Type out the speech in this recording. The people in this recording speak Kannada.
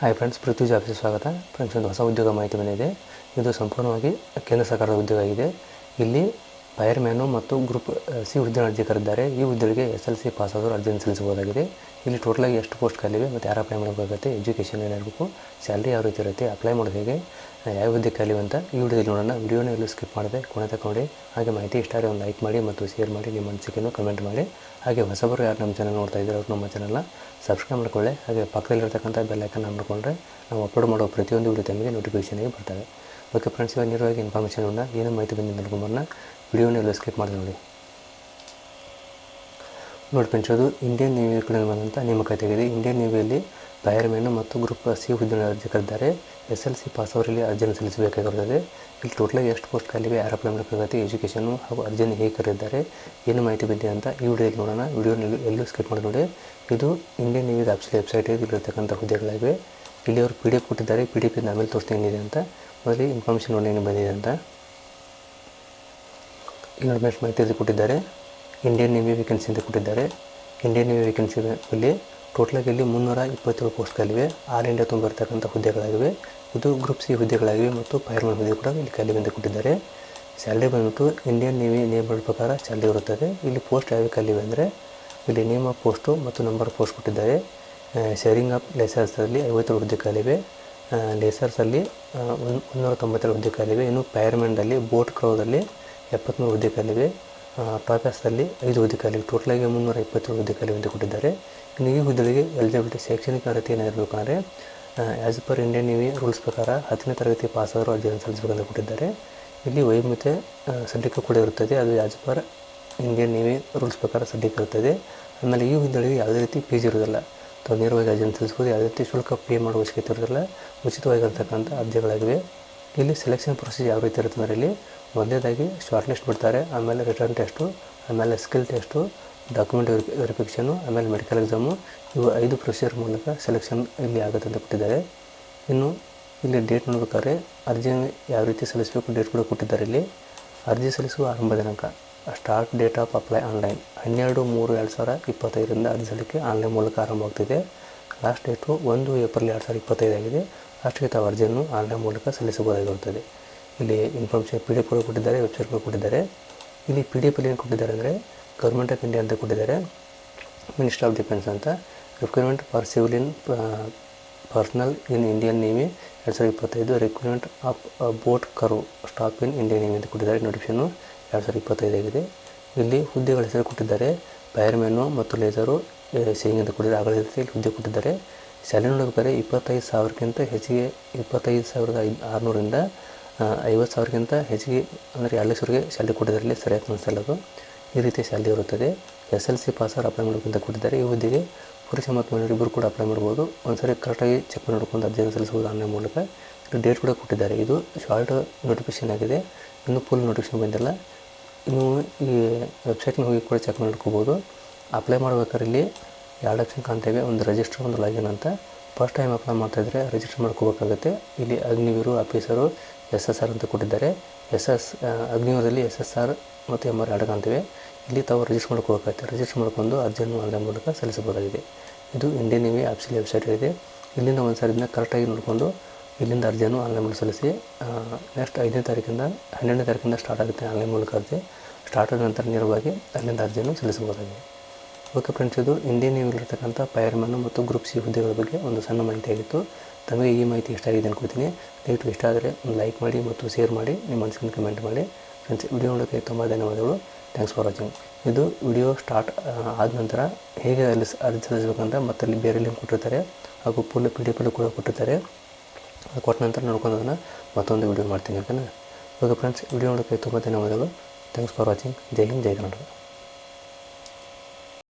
ಹಾಯ್ ಫ್ರೆಂಡ್ಸ್ ಪೃಥ್ವಿ ಆಫೀಸ್ ಸ್ವಾಗತ ಫ್ರೆಂಡ್ಸ್ ಒಂದು ಹೊಸ ಉದ್ಯೋಗ ಮಾಹಿತಿ ಬಂದಿದೆ. ಇದು ಸಂಪೂರ್ಣವಾಗಿ ಕೇಂದ್ರ ಸರ್ಕಾರದ ಉದ್ಯೋಗ ಆಗಿದೆ. ಇಲ್ಲಿ ಫೈರ್ ಮ್ಯಾನು ಮತ್ತು ಗ್ರೂಪ್ ಸಿ ಹುದ್ದೆ ಅರ್ಜಿ ಕರೆದಿದ್ದಾರೆ ಈ ಹುದ್ದೆಗೆ ಎಸ್ ಎಲ್ ಸಿ ಪಾಸ್ ಆದರೂ ಅರ್ಜಿಯನ್ನು ಸಲ್ಲಿಸಬಹುದಾಗಿದೆ. ಇಲ್ಲಿ ಟೋಟಲಾಗಿ ಎಷ್ಟು ಪೋಸ್ಟ್ ಖಾಲಿವೆ ಮತ್ತು ಯಾರು ಅಪ್ಲೈ ಮಾಡಬೇಕಾಗುತ್ತೆ? ಎಜುಕೇಷನ್ ಏನಿರಬೇಕು ಸ್ಯಾಲ್ರಿ ಯಾವ ರೀತಿ ಇರುತ್ತೆ? ಅಪ್ಲೈ ಮಾಡೋದು ಹೇಗೆ? ಯಾವ ವಿದ್ಯೆ ಈ ವಿಡಿಯೋದಲ್ಲಿ ನೋಡೋಣ. ವಿಡಿಯೋನ ಎಲ್ಲೂ ಸ್ಕಿಪ್ ಮಾಡದೆ ಕೊನೆ ತಗೊಂಡು ಹಾಗೆ ಮಾಹಿತಿ ಇಷ್ಟ ಆದರೆ ಒಂದು ಲೈಕ್ ಮಾಡಿ ಮತ್ತು ಶೇರ್ ಮಾಡಿ ನಿಮ್ಮ ಅನಿಸಿಕೆಯನ್ನು ಕಮೆಂಟ್ ಮಾಡಿ. ಹಾಗೆ ಹೊಸಬರು ಯಾರು ನಮ್ಮ ಚಾನಲ್ ನೋಡ್ತಾ ಇದ್ದಾರೆ ಅವ್ರು ನಮ್ಮ ಚಾನಲ್ನ ಸಬ್ಸ್ಕ್ರೈಬ್ ಮಾಡ್ಕೊಳ್ಳಿ. ಹಾಗೆ ಪಕ್ಕದಲ್ಲಿರ್ತಕ್ಕಂಥ ಬೆಲ್ ನೋಡಿಕೊಂಡ್ರೆ ನಾವು ಅಪ್ಲೋಡ್ ಮಾಡೋ ಪ್ರತಿಯೊಂದು ವಿಡಿಯೋ ತಮಗೆ ನೋಟಿಫಿಕೇಷನ್ಗೆ ಬರ್ತವೆ. ಓಕೆ ಫ್ರೆಂಡ್ಸ್ ಇವಾಗ ನೇರವಾಗಿ ಇನ್ಫಾರ್ಮೇಷನ್ ಉಂಡ ಏನು ಮಾಹಿತಿ ಬಂದಿದೆ ನೋಡ್ಕೊಂಬರೋಣ ವಿಡಿಯೋನ ಎಲ್ಲೂ ಸ್ಕಿಪ್ ಮಾಡಿದೆ ನೋಡಿ. ನೋಡಿ ಫ್ರೆಂಡ್ಸ್ ಅದು ಇಂಡಿಯನ್ ನೇವಿ ಕಡೆ ಬಂದಂಥ ನೇಮಕಾತಿಯಾಗಿದೆ. ಇಂಡಿಯನ್ ನೇವಿಯಲ್ಲಿ ಫೈರ್ಮ್ಯಾನು ಮತ್ತು ಗ್ರೂಪ್ ಸಿ ಹುದ್ದೆ ಅರ್ಜಿ ಕರೆದಿದ್ದಾರೆ ಎಸ್ ಎಲ್ ಸಿ ಪಾಸ್ ಅವರಲ್ಲಿ ಅರ್ಜಿಯನ್ನು ಸಲ್ಲಿಸಬೇಕಾಗಿರುತ್ತದೆ ಇಲ್ಲಿ ಟೋಟಲಾಗಿ ಎಷ್ಟು ಪೋಸ್ಟ್ ಖಾಲಿವೆ ಆರೋಪ ಅಪ್ಲೈ ಪ್ರಗತಿ ಎಜುಕೇಷನು ಹಾಗೂ ಅರ್ಜಿಯನ್ನು ಹೇಗೆ ಕರೆದಿದ್ದಾರೆ, ಏನು ಮಾಹಿತಿ ಬಂದಿದೆ ಅಂತ ಈ ವಿಡಿಯೋದಲ್ಲಿ ನೋಡೋಣ. ವಿಡಿಯೋನ ಎಲ್ಲೂ ಸ್ಕಿಪ್ ಮಾಡಿ ನೋಡಿ. ಇದು ಇಂಡಿಯನ್ ನೇವಿ ಆಫೀಸ್ ವೆಬ್ಸೈಟ್ ಇಲ್ಲಿರ್ತಕ್ಕಂಥ ಹುದ್ದೆಗಳಾಗಿವೆ. ಇಲ್ಲಿ ಅವರು ಪಿ ಡಿ ಎಫ್ ಕೊಟ್ಟಿದ್ದಾರೆ ಪಿ ಡಿ ಎಫ್ ಆಮೇಲೆ ತೋರಿಸ್ತೀನಿ ಏನಿದೆ ಅಂತ. ಮೊದಲು ಇನ್ಫಾರ್ಮೇಷನ್ ನೋಡಿ ಏನು ಬಂದಿದೆ ಅಂತ. ಇನ್ಫಾರ್ಮೇಷನ್ ಮಾಹಿತಿ ಕೊಟ್ಟಿದ್ದಾರೆ ಇಂಡಿಯನ್ ನೇವಿ ವೇಕೆನ್ಸಿ ಅಂತ ಕೊಟ್ಟಿದ್ದಾರೆ. ಇಂಡಿಯನ್ ನೇವಿ ವೇಕೆನ್ಸಿ ಇಲ್ಲಿ ಟೋಟಲಾಗಿ ಇಲ್ಲಿ ಮುನ್ನೂರ ಇಪ್ಪತ್ತೇಳು ಪೋಸ್ಟ್ಗಳಿವೆ. All India ತುಂಬಿರ್ತಕ್ಕಂಥ ಹುದ್ದೆಗಳಾಗಿವೆ. ಇದು ಗ್ರೂಪ್ ಸಿ ಹುದ್ದೆಗಳಾಗಿವೆ ಮತ್ತು ಫೈರ್ಮನ್ ಹುದ್ದೆ ಕೂಡ ಇಲ್ಲಿ ಖಾಲಿ ಬಂದು ಕೊಟ್ಟಿದ್ದಾರೆ. ಸ್ಯಾಲ್ರಿ ಬಂದ್ಬಿಟ್ಟು ಇಂಡಿಯನ್ ನೇವಿ ನೇಮಗಳ ಪ್ರಕಾರ ಸ್ಯಾಲ್ರಿ ಇರುತ್ತದೆ ಇಲ್ಲಿ ಪೋಸ್ಟ್ ಯಾವ ಖಾಲಿವೆ ಅಂದರೆ ಇಲ್ಲಿ ನೇಮ್ ಆಫ್ ಪೋಸ್ಟು ಮತ್ತು ನಂಬರ್ ಪೋಸ್ಟ್ ಕೊಟ್ಟಿದ್ದಾರೆ. ಶೇರಿಂಗ್ ಆಫ್ ಲೇಸರ್ಸಲ್ಲಿ ಐವತ್ತೇಳು ಹುದ್ದೆ ಖಾಲಿವೆ ಲೇಸರ್ಸಲ್ಲಿ ಒಂದು ಮುನ್ನೂರ ತೊಂಬತ್ತೇಳು ಹುದ್ದೆ ಖಾಲಿವೆ ಇನ್ನು ಪೈರ್ಮೆಂಟಲ್ಲಿ ಬೋಟ್ ಕ್ರೋದಲ್ಲಿ ಎಪ್ಪತ್ತ್ಮೂರು ಹುದ್ದೆ ಖಾಲಿವೆ ಟಾಪ್ಯಾಸಲ್ಲಿ ಐದು ಹುದ್ದೆ ಟೋಟಲ್ ಟೋಟಲಾಗಿ ಮುನ್ನೂರ ಇಪ್ಪತ್ತೇಳು ಹುದ್ದೆ ಖಾಲಿವೆ ಅಂತ ಕೊಟ್ಟಿದ್ದಾರೆ ಇನ್ನು ಈ ಹುದ್ದೆಗಳಿಗೆ ಎಲಿಜಿಬಿಲಿಟಿ ಶೈಕ್ಷಣಿಕ ಅರ್ಹತೆ ಏನಾಗಿರ್ಬೇಕಂದ್ರೆ as per Indian navy rules ಪ್ರಕಾರ ಹತ್ತನೇ ತರಗತಿ ಪಾಸ್ ಆದರೂ ಅರ್ಜಿಯನ್ನು ಸಲ್ಲಿಸಬೇಕಂತ ಕೊಟ್ಟಿದ್ದಾರೆ. ಇಲ್ಲಿ ವೈಮಿತೆ ಸಡ್ಡಿಕೆ ಕೂಡ ಇರುತ್ತದೆ. ಅದು as per Indian navy rules ಪ್ರಕಾರ ಸಡ್ಡಿಕೆ ಇರುತ್ತದೆ. ಆಮೇಲೆ ಈ ಹುದ್ದೆಗಳಿಗೆ ಯಾವುದೇ ರೀತಿ ಫೀಸ್ ಇರೋದಿಲ್ಲ ಅಥವಾ ನೇರವಾಗಿ ಅರ್ಜಿಯನ್ನು ಸಲ್ಲಿಸ್ಬೋದು ಯಾವುದೇ ರೀತಿ ಶುಲ್ಕ ಪೇ ಮಾಡುವ ಅವಶ್ಯಕತೆ ಇರೋದಿಲ್ಲ ಉಚಿತವಾಗಿರ್ತಕ್ಕಂಥ ಅರ್ಜಿಗಳಾಗಿವೆ. ಇಲ್ಲಿ ಸೆಲೆಕ್ಷನ್ ಪ್ರೊಸೆಸ್ ಯಾವ ರೀತಿ ಇರುತ್ತೆ ಅಂದರೆ ಇಲ್ಲಿ ಒಂದೇದಾಗಿ ಶಾರ್ಟ್ ಲಿಸ್ಟ್ ಬಿಡ್ತಾರೆ, ಆಮೇಲೆ ರಿಟರ್ನ್ ಟೆಸ್ಟು ಆಮೇಲೆ ಸ್ಕಿಲ್ ಟೆಸ್ಟು ಡಾಕ್ಯುಮೆಂಟ್ ವೆರಿಫಿ ವೆರಿಫಿಕೇಷನು ಆಮೇಲೆ ಮೆಡಿಕಲ್ ಎಕ್ಸಾಮು ಇವು ಐದು ಪ್ರೊಸೀಜರ್ ಮೂಲಕ ಸೆಲೆಕ್ಷನ್ ಇಲ್ಲಿ ಆಗುತ್ತೆ ಅಂತ ಕೊಟ್ಟಿದ್ದಾರೆ. ಇನ್ನು ಇಲ್ಲಿ ಡೇಟ್ ನೋಡ್ಬೇಕಾದ್ರೆ ಅರ್ಜಿ ಯಾವ ರೀತಿ ಸಲ್ಲಿಸಬೇಕು ಡೇಟ್ ಕೂಡ ಕೊಟ್ಟಿದ್ದಾರೆ ಇಲ್ಲಿ. ಅರ್ಜಿ ಸಲ್ಲಿಸುವ ಆರಂಭ ದಿನಾಂಕ start date of apply online ಹನ್ನೆರಡು ಮೂರು ಎರಡು ಸಾವಿರ ಇಪ್ಪತ್ತೈದರಿಂದ ಅರ್ಜಿ ಸಲ್ಲಿಕೆ ಆನ್ಲೈನ್ ಮೂಲಕ ಆರಂಭವಾಗ್ತಿದೆ. ಲಾಸ್ಟ್ ಡೇಟು ಒಂದು ಏಪ್ರಿಲ್ ಎರಡು ಸಾವಿರದ ಇಪ್ಪತ್ತೈದು ತಾವು ಅರ್ಜಿಯನ್ನು ಆನ್ಲೈನ್ ಮೂಲಕ ಸಲ್ಲಿಸಬಹುದಾಗಿರುತ್ತದೆ. ಇಲ್ಲಿ ಇನ್ಫಾರ್ಮೇಷನ್ ಪಿ ಡಿ ಎಫ್ ಕೊಟ್ಟಿದ್ದಾರೆ ವೆಬ್ಸೈಟ್ ಕೊಟ್ಟಿದ್ದಾರೆ. ಇಲ್ಲಿ ಪಿ ಡಿ ಎಫಲ್ಲಿ ಏನು ಕೊಟ್ಟಿದ್ದಾರೆ ಅಂದರೆ ಗೌರ್ಮೆಂಟ್ ಆಫ್ ಇಂಡಿಯಾ ಅಂತ ಕೊಟ್ಟಿದ್ದಾರೆ. ಮಿನಿಸ್ಟರ್ ಆಫ್ ಡಿಫೆನ್ಸ್ ಅಂತ. Requirement for civilian personnel in Indian navy ಎರಡು ಸಾವಿರದ ಇಪ್ಪತ್ತೈದು. Requirement of boat crew staff in Indian navy ಅಂತ ಕೊಟ್ಟಿದ್ದಾರೆ. ನೋಟಿಫಿಕೇಶನ್ ಎರಡು ಸಾವಿರದ ಇಪ್ಪತ್ತೈದು ಆಗಿದೆ. ಇಲ್ಲಿ ಹುದ್ದೆಗಳ ಹೆಸರು ಕೊಟ್ಟಿದ್ದಾರೆ. ಫೈರ್ಮ್ಯಾನು ಮತ್ತು ಲೇಸರು ಸೇವಿಂಗ್ ಅಂತ ಕೊಟ್ಟಿದ್ದಾರೆ. ಆಗಲೇ ಹುದ್ದೆ ಕೊಟ್ಟಿದ್ದಾರೆ. ಸ್ಯಾಲರಿ ನೋಡಬೇಕಾದ್ರೆ ಇಪ್ಪತ್ತೈದು ಸಾವಿರಕ್ಕಿಂತ ಹೆಚ್ಚಿಗೆ, ಇಪ್ಪತ್ತೈದು ಸಾವಿರದ ಐದು, ಆರುನೂರಿಂದ ಐವತ್ತು ಸಾವಿರಕ್ಕಿಂತ ಹೆಚ್ಚಿಗೆ, ಅಂದರೆ ಎರಡು ಲಕ್ಷವರೆಗೆ ಶಾಲೆ ಕೊಟ್ಟಿದ್ದಾರೆ ಇಲ್ಲಿ ಸರಿಯಾಗಿ ಅನಿಸಲ್ಲ ಅದು. ಈ ರೀತಿ ಶಾಲೆ ಇರುತ್ತದೆ. ಎಸ್ ಎಲ್ ಸಿ ಪಾಸರ್ ಅಪ್ಲೈ ಮಾಡೋಕ್ಕಿಂತ ಕೊಟ್ಟಿದ್ದಾರೆ. ಈ ಹುದ್ದೆಗೆ ಪುರುಷ ಮತ್ತು ಮಹಿಳೆಯರಿಬ್ಬರು ಕೂಡ ಅಪ್ಲೈ ಮಾಡ್ಬೋದು ಒಂದ್ಸರಿ ಕರೆಕ್ಟಾಗಿ ಚೆಕ್ ನೋಡ್ಕೊಂಡು ಅರ್ಜಿಯನ್ನು ಸಲ್ಲಿಸಬಹುದು ಆನ್ಲೈನ್ ಮೂಲಕ. ಡೇಟ್ ಕೂಡ ಕೊಟ್ಟಿದ್ದಾರೆ. ಇದು ಶಾರ್ಟ್ ನೋಟಿಫಿಕೇಷನ್ ಆಗಿದೆ. ಇನ್ನೂ ಫುಲ್ ನೋಟಿಫಿಕೇಷನ್ ಬಂದಿಲ್ಲ. ಇನ್ನು ಈ ವೆಬ್ಸೈಟ್ನ ಹೋಗಿ ಕೂಡ ಚೆಕ್ ಮಾಡ್ಕೋಬೋದು ಅಪ್ಲೈ ಮಾಡ್ಬೇಕಾದ್ರೆ ಇಲ್ಲಿ ಎರಡು ಆಪ್ಷನ್ ಕಾಣ್ತೇವೆ. ಒಂದು ರಿಜಿಸ್ಟರ್ ಒಂದು ಲಾಗಿನ್ ಅಂತ. ಫಸ್ಟ್ ಟೈಮ್ ಅಪ್ಲೈ ಮಾಡ್ತಾಯಿದ್ರೆ ರಿಜಿಸ್ಟರ್ ಮಾಡ್ಕೋಬೇಕಾಗುತ್ತೆ. ಇಲ್ಲಿ Agniveer officer S S R ಅಂತ ಕೊಟ್ಟಿದ್ದಾರೆ. ಎಸ್ ಎಸ್ ಅಗ್ನಿವೀರದಲ್ಲಿ ಎಸ್ ಎಸ್ ಆರ್ ಮತ್ತು ಎಂ ಆರ್ ಎರಡು ಕಾಣ್ತೇವೆ. ಇಲ್ಲಿ ತಾವು ರಿಜಿಸ್ಟರ್ ಮಾಡ್ಕೋಬೇಕಾಗುತ್ತೆ. ರಿಜಿಸ್ಟರ್ ಮಾಡ್ಕೊಂಡು ಅರ್ಜಿಯನ್ನು ಆನ್ಲೈನ್ ಮೂಲಕ ಸಲ್ಲಿಸಬಹುದಾಗಿದೆ ಇದು ಇಂಡಿಯನ್ ನೇವಿ ಆಪ್ಸಲ್ಲಿ ವೆಬ್ಸೈಟ್ ಇದೆ ಇಲ್ಲಿಂದ ಒಂದು ಸಾರಿ ಇದನ್ನ ಕರೆಕ್ಟಾಗಿ ನೋಡಿಕೊಂಡು ಇಲ್ಲಿಂದ ಅರ್ಜಿಯನ್ನು ಆನ್ಲೈನ್ ಮೂಲಕ ಸಲ್ಲಿಸಿ ನೆಕ್ಸ್ಟ್ ಐದನೇ ತಾರೀಕಿಂದ, ಹನ್ನೆರಡನೇ ತಾರೀಕಿಂದ ಸ್ಟಾರ್ಟ್ ಆಗುತ್ತೆ ಆನ್ಲೈನ್ ಮೂಲಕ ಅರ್ಜಿ. ಸ್ಟಾರ್ಟ್ ಆದ ನಂತರ ನೇರವಾಗಿ ಅಲ್ಲಿಂದ ಅರ್ಜಿಯನ್ನು ಸಲ್ಲಿಸಬಹುದಾಗಿದೆ ಓಕೆ ಫ್ರೆಂಡ್ಸ್ ಇದು ಇಂಡಿಯನ್ ನೇವಿಲಿರ್ತಕ್ಕಂಥ ಮ್ಯಾನ್ ಮತ್ತು ಗ್ರೂಪ್ ಸಿ ಹುದ್ದೆಗಳ ಬಗ್ಗೆ ಒಂದು ಸಣ್ಣ ಮಾಹಿತಿ ಆಗಿತ್ತು. ತಮಗೆ ಈ ಮಾಹಿತಿ ಇಷ್ಟ ಆಗಿದೆ ಅನ್ಕೋತೀನಿ ದಯವಿಟ್ಟು ಇಷ್ಟ ಆದರೆ ಒಂದು ಲೈಕ್ ಮಾಡಿ ಮತ್ತು ಶೇರ್ ಮಾಡಿ, ನಿಮ್ಮ ಮನಸ್ಸಿನ ಕಮೆಂಟ್ ಮಾಡಿ. ಫ್ರೆಂಡ್ಸ್ ವಿಡಿಯೋ ನೋಡೋಕ್ಕೆ ತುಂಬ ಧನ್ಯವಾದಗಳು. ಥ್ಯಾಂಕ್ಸ್ ಫಾರ್ ವಾಚಿಂಗ್ ಇದು ವಿಡಿಯೋ ಸ್ಟಾರ್ಟ್ ಆದ ನಂತರ ಹೇಗೆ ಅಲ್ಲಿ ಅರ್ಜಿ ಸಲ್ಲಿಸಬೇಕಂತ ಮತ್ತೆ ಅಲ್ಲಿ ಬೇರೆ ಲಿಂಕ್ ಕೊಟ್ಟಿರ್ತಾರೆ ಹಾಗೂ ಫುಲ್ ಪಿ ಡಿ ಕೂಡ ಕೊಟ್ಟಿರ್ತಾರೆ. ಕೊಟ್ಟ ನಂತರ ನೋಡ್ಕೊಂಡು ಅದನ್ನು ಮತ್ತೊಂದು ವಿಡಿಯೋ ಮಾಡ್ತೀನಿ ಓಕೆನಾ ಓಕೆ ಫ್ರೆಂಡ್ಸ್ ವಿಡಿಯೋ ನೋಡೋಕ್ಕೆ ತುಂಬ ಧನ್ಯವಾದಗಳು. Thanks for watching Jai Hind Jai Karnataka